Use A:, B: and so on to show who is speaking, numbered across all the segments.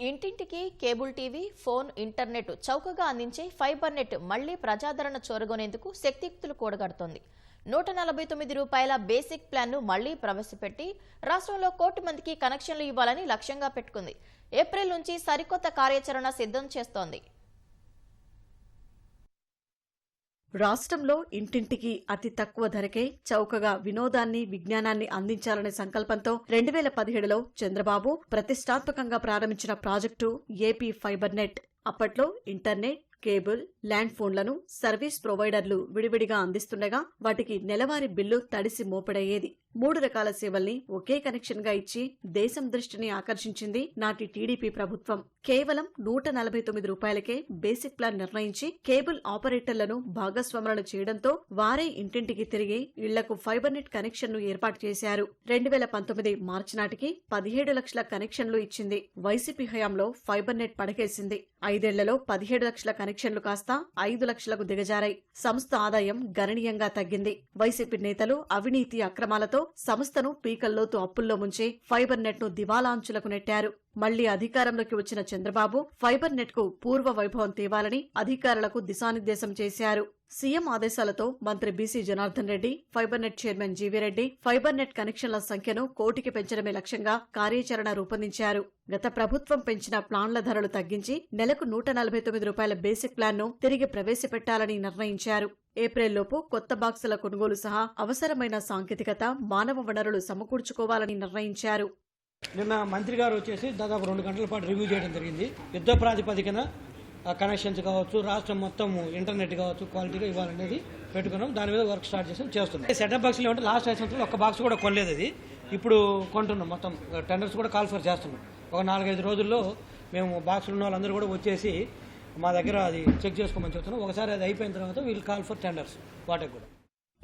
A: ఇంటింటికి cable TV phone internet చౌకగా అందించే ఫైబర్ నెట్ మళ్ళీ ప్రజాదరణ చోరగొనేందుకు శక్తియుక్తులు కూడగడుతోంది. నూట నలభై తొమ్మిది రూపాయల బేసిక్ ప్లాన్ను మళ్ళీ ప్రవేశపెట్టి రాష్ట్రంలో కోటి మందికి కనెక్షన్లు ఇవ్వాలని లక్ష్యంగా పెట్టుకుంది. ఏప్రిల్ నుంచి సరికొత్త కార్యాచరణ సిద్ధం చేస్తోంది.
B: రాష్ట్రంలో ఇంటింటికి అతి తక్కువ ధరకే చౌకగా వినోదాన్ని విజ్ఞానాన్ని అందించాలనే సంకల్పంతో రెండు వేల పదిహేడులో చంద్రబాబు ప్రతిష్టాత్మకంగా ప్రారంభించిన ప్రాజెక్టు ఏపీ ఫైబర్ నెట్ అప్పట్లో ఇంటర్నెట్ కేబుల్ ల్యాండ్ ఫోన్లను సర్వీస్ ప్రొవైడర్లు విడివిడిగా అందిస్తుండగా వాటికి నెలవారీ బిల్లు తడిసి మోపడయ్యేది. మూడు రకాల సేవల్ని ఒకే కనెక్షన్గా ఇచ్చి దేశం దృష్టిని ఆకర్షించింది నాటి టీడీపీ ప్రభుత్వం. కేవలం నూట నలభై తొమ్మిది రూపాయలకే బేసిక్ ప్లాన్ నిర్ణయించి కేబుల్ ఆపరేటర్లను భాగస్వాములను చేయడంతో వారే ఇంటింటికి తిరిగి ఇళ్ళకు ఫైబర్ నెట్ కనెక్షన్ను ఏర్పాటు చేశారు. రెండు వేల పంతొమ్మిది మార్చి నాటికి పదిహేడు లక్షల కనెక్షన్లు ఇచ్చింది. వైసీపీ హయాంలో ఫైబర్ నెట్ పడకేసింది. ఐదేళ్ళలో పదిహేడు లక్షల కనెక్షన్లు కాస్త ఐదు లక్షలకు దిగజారాయి. సంస్థ ఆదాయం గణనీయంగా తగ్గింది. వైసీపీ నేతలు అవినీతి అక్రమాలతో సంస్థను పీకల్లోతు అప్పుల్లో ముంచి ఫైబర్ నెట్ను దివాలాంచులకు నెట్టారు. మళ్ళీ అధికారంలోకి వచ్చిన చంద్రబాబు ఫైబర్ నెట్కు పూర్వ వైభవం తేవాలని అధికారులకు దిశానిర్దేశం చేశారు. సీఎం ఆదేశాలతో మంత్రి BC Janardhan Reddy fibre net chairman జీవీరెడ్డి fibre net కనెక్షన్ల సంఖ్యను కోటికి పెంచడమే లక్ష్యంగా కార్యాచరణ రూపొందించారు. గత ప్రభుత్వం పెంచిన ప్లాన్ల ధరలు తగ్గించి నెలకు నూట నలభై తొమ్మిది రూపాయల బేసిక్ ప్లాన్ను తిరిగి ప్రవేశపెట్టాలని నిర్ణయించారు. ఏప్రిల్లోపు కొత్త బాక్సుల కొనుగోలు సహా అవసరమైన సాంకేతికత మానవ వనరులు సమకూర్చుకోవాలని నిర్ణయించారు.
C: నిన్న మంత్రి గారు వచ్చేసి దాదాపు రెండు గంటల పాటు రివ్యూ చేయడం జరిగింది. యుద్ధ ప్రాతిపదికన కనెక్షన్స్ కావచ్చు రాష్ట్రం మొత్తం ఇంటర్నెట్ కావచ్చు క్వాలిటీగా ఇవ్వాలనేది పెట్టుకున్నాం. దాని మీద వర్క్ స్టార్ట్ చేసాం చేస్తున్నాం. సెటప్ బాక్స్లో ఏమంటే లాస్ట్ ఐదు ఒక బాక్స్ కూడా కొనలేదు అది. ఇప్పుడు కొంటున్నాం మొత్తం. టెండర్స్ కూడా కాల్ఫర్ చేస్తున్నాం. ఒక నాలుగైదు రోజుల్లో మేము బాక్సులు ఉన్న వాళ్ళందరూ కూడా వచ్చేసి మా దగ్గర అది చెక్ చేసుకోమని చెప్తున్నాం. ఒకసారి అది అయిపోయిన తర్వాత వీళ్ళు కాల్ ఫర్ టెండర్స్ వాటికి కూడా.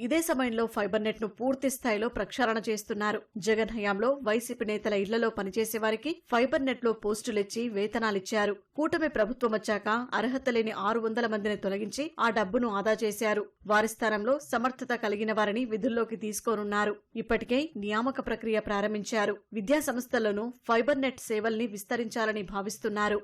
B: ఇదే సమయంలో ఫైబర్ నెట్ను పూర్తి స్థాయిలో ప్రక్షాళన చేస్తున్నారు. జగన్ హయాంలో వైసీపీ నేతల ఇళ్ళలో పనిచేసే వారికి ఫైబర్ నెట్లో పోస్టులిచ్చి వేతనాలిచ్చారు. కూటమి ప్రభుత్వం వచ్చాక అర్హత లేని ఆరు వందల మందిని తొలగించి ఆ డబ్బును ఆదా చేశారు. వారి స్థానంలో సమర్థత కలిగిన వారిని విధుల్లోకి తీసుకోనున్నారు. ఇప్పటికే నియామక ప్రక్రియ ప్రారంభించారు. విద్యా సంస్థల్లోనూ ఫైబర్ నెట్ సేవల్ని విస్తరించాలని భావిస్తున్నారు.